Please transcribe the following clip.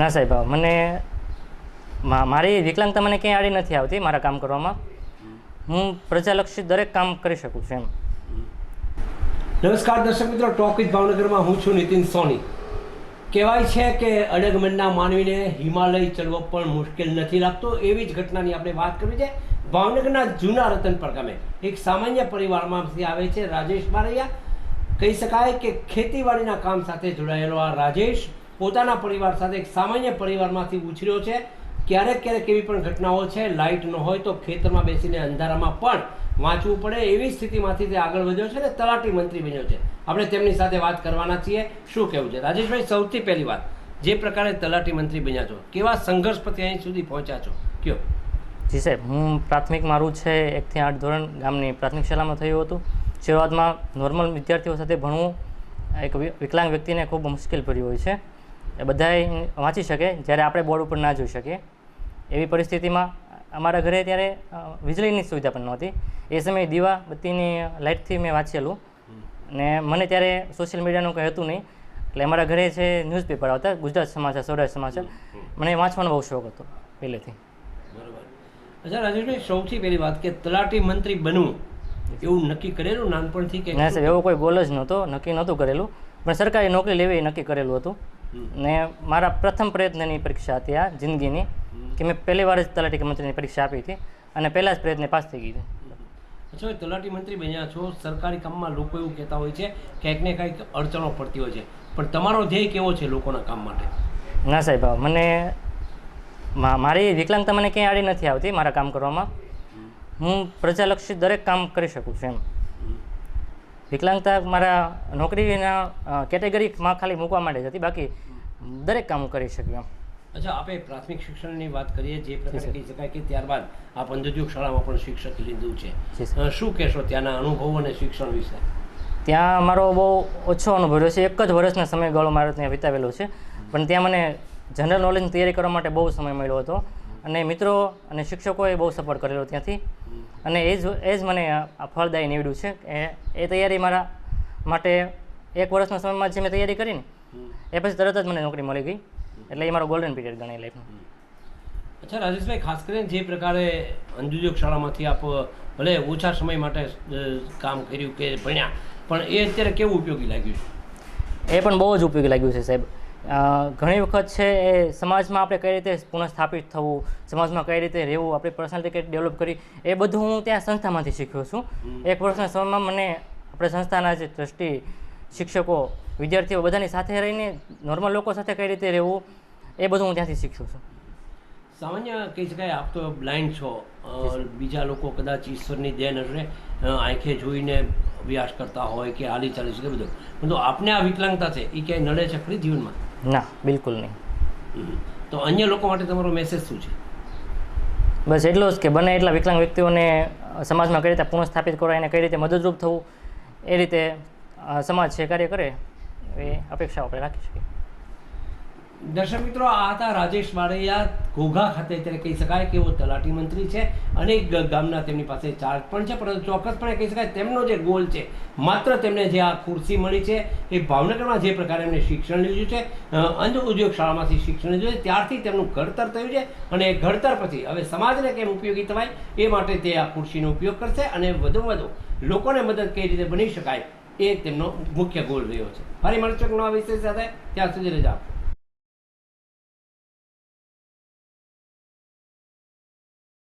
ના સાહેબ, મને મારી વિકલાંગતા મને ક્યાંય આડી નથી આવતી મારા કામ કરવામાં. હું પ્રજાલક્ષી દરેક કામ કરી શકું છું એમ. નમસ્કાર દર્શક મિત્રો ટોક વિથ ભાવનગરમાં હું છું નીતિન સોની. કહેવાય છે કે અડગમનના માનવીને હિમાલય ચડવો પણ મુશ્કેલ નથી લાગતો. એવી જ ઘટનાની આપણે વાત કરવી છે. ભાવનગરના જૂના રતનપર ગામે એક સામાન્ય પરિવારમાંથી આવે છે રાજેશ બારૈયા. કહી શકાય કે ખેતીવાડીના કામ સાથે જોડાયેલો આ રાજેશ પોતાના પરિવાર સાથે એક સામાન્ય પરિવારમાંથી ઉછર્યો છે. ક્યારેક ક્યારેક એવી પણ ઘટનાઓ છે, લાઇટ ન હોય તો ખેતરમાં બેસીને અંધારામાં પણ વાંચવું પડે. એવી સ્થિતિમાંથી તે આગળ વધ્યો છે ને તલાટી મંત્રી બન્યો છે. આપણે તેમની સાથે વાત કરવાના છીએ. શું કહેવું છે? રાજેશભાઈ, સૌથી પહેલી વાત, જે પ્રકારે તલાટી મંત્રી બન્યા છો, કેવા સંઘર્ષ પ્રત્યે અહીં સુધી પહોંચ્યા છો? કયો? જી સાહેબ, હું પ્રાથમિક મારું છે એકથી આઠ ધોરણ ગામની પ્રાથમિક શાળામાં થયું હતું. શરૂઆતમાં નોર્મલ વિદ્યાર્થીઓ સાથે ભણવું એક વિકલાંગ વ્યક્તિને ખૂબ મુશ્કેલ પડ્યું હોય છે. એ બધાએ વાંચી શકે જ્યારે આપણે બોર્ડ ઉપર ના જોઈ શકીએ. એવી પરિસ્થિતિમાં અમારા ઘરે ત્યારે વીજળીની સુવિધા પણ નહોતી. એ સમયે દીવા બત્તીની લાઇટથી મેં વાંચેલું. ને મને ત્યારે સોશિયલ મીડિયાનું કંઈ હતું નહીં. એટલે અમારા ઘરે છે ન્યૂઝપેપર આવતા ગુજરાત સમાચાર સૌરાષ્ટ્ર સમાચાર મને વાંચવાનો બહુ શોખ હતો પહેલેથી. બરાબર. અચ્છા રાજેશભાઈ સૌથી પહેલી વાત કે તલાટી મંત્રી બનવું એવું નક્કી કરેલું નાનપણથી કે? ના સાહેબ એવો કોઈ ગોલ જ નહોતો નક્કી નહોતું કરેલું. પણ સરકારી નોકરી લેવી એ નક્કી કરેલું હતું. ને મારા પ્રથમ પ્રયત્નની પરીક્ષા હતી આ જિંદગીની કે મેં પહેલી વાર જ તલાટી મંત્રીની પરીક્ષા આપી હતી અને પહેલા જ પ્રયત્ને પાસ થઈ ગઈ હતી. અચ્છા તલાટી મંત્રી બન્યા છો સરકારી કામમાં લોકો એવું કહેતા હોય છે ક્યાંક ને કંઈક અડચણો પડતી હોય છે. પણ તમારો ધ્યેય કેવો છે લોકોના કામ માટે? ના સાહેબ મને મારી વિકલાંગતા મને ક્યાંય આડી નથી આવતી મારા કામ કરવામાં. હું પ્રજાલક્ષી દરેક કામ કરી શકું છું એમ. વિકલાંગતા મારા નોકરીના કેટેગરીમાં ખાલી મૂકવા માટે જ હતી બાકી દરેક કામ કરી શક્યું એમ. અચ્છા આપણે પ્રાથમિક શિક્ષણની વાત કરીએ જે પ્રકારે કહી શકાય કે ત્યારબાદ આપ અંધજોગ શાળામાં પણ શિક્ષક લીધું છે. શું કહેશો ત્યાંના અનુભવો અને શિક્ષણ વિશે? ત્યાં મારો બહુ ઓછો અનુભવ રહ્યો છે એક જ વર્ષના સમયગાળો મારે ત્યાં વિતાવેલો છે. પણ ત્યાં મને જનરલ નોલેજની તૈયારી કરવા માટે બહુ સમય મળ્યો હતો. અને મિત્રો અને શિક્ષકોએ બહુ સપોર્ટ કરેલો ત્યાંથી. અને એ જ એ જ મને ફળદાયી નીવડ્યું છે. એ એ તૈયારી મારા માટે એક વર્ષના સમયમાં જે મેં તૈયારી કરીને એ પછી તરત જ મને નોકરી મળી ગઈ. એટલે એ મારો ગોલ્ડન પીરિયડ ગણાય લાઈફનો અચ્છા રાજેશભાઈ ખાસ કરીને જે પ્રકારે અંજુજોગ શાળામાંથી આપ ભલે ઓછા સમય માટે કામ કર્યું કે ભણ્યા પણ એ અત્યારે કેવું ઉપયોગી લાગ્યું છે? એ પણ બહુ જ ઉપયોગી લાગ્યું છે સાહેબ. ઘણી વખત છે એ સમાજમાં આપણે કઈ રીતે પુનઃસ્થાપિત થવું સમાજમાં કઈ રીતે રહેવું આપણી પર્સનાલિટી કઈ ડેવલપ કરી એ બધું હું ત્યાં સંસ્થામાંથી શીખ્યો છું. એક વર્ષના સમયમાં મને આપણે સંસ્થાના જે ટ્રસ્ટી શિક્ષકો વિદ્યાર્થીઓ બધાની સાથે રહીને નોર્મલ લોકો સાથે કઈ રીતે રહેવું એ બધું હું ત્યાંથી શીખ્યો છું. સામાન્ય કહી શકાય? આપ તો બ્લાઇન્ડ છો. બીજા લોકો કદાચ ઈશ્વરની દેન હશે આંખે જોઈને અભ્યાસ કરતા હોય કે હાલી ચાલી શકે બધું. પરંતુ આપને આ વિકલાંગતા છે એ ક્યાંય નડે છે ખરી જીવનમાં? ના બિલકુલ નહીં. તો અન્ય લોકો માટે તમારો મેસેજ શું છે? બસ એટલો જ કે બને એટલા વિકલાંગ વ્યક્તિઓને સમાજમાં કઈ રીતે પુનઃસ્થાપિત કરવા એને કઈ રીતે મદદરૂપ થવું એ રીતે સમાજ છે કાર્ય કરે એ અપેક્ષાઓ આપણે રાખી શકીએ. દર્શક મિત્રો, આ હતા રાજેશ વાડૈયા ઘોઘા ખાતે, અત્યારે કહી શકાય કે એવો તલાટી મંત્રી છે. અનેક ગામના તેમની પાસે ચાર્જ પણ છે, પરંતુ ચોક્કસપણે કહી શકાય તેમનો જે ગોલ છે, માત્ર તેમને જે આ ખુરશી મળી છે, એ ભાવનગરમાં જે પ્રકારે એમને શિક્ષણ લીધું છે અંધ ઉદ્યોગ શાળામાંથી શિક્ષણ લીધું છે, ત્યારથી તેમનું ઘડતર થયું છે અને ઘડતર પછી હવે સમાજને કેમ ઉપયોગી થવાય, એ માટે તે આ ખુરશીનો ઉપયોગ કરશે અને વધુમાં વધુ લોકોને મદદ કઈ રીતે બની શકાય, એ તેમનો મુખ્ય ગોલ રહ્યો છે. ફરી મળશું એક નવા વિષય સાથે ત્યાં સુધી રજા આપો.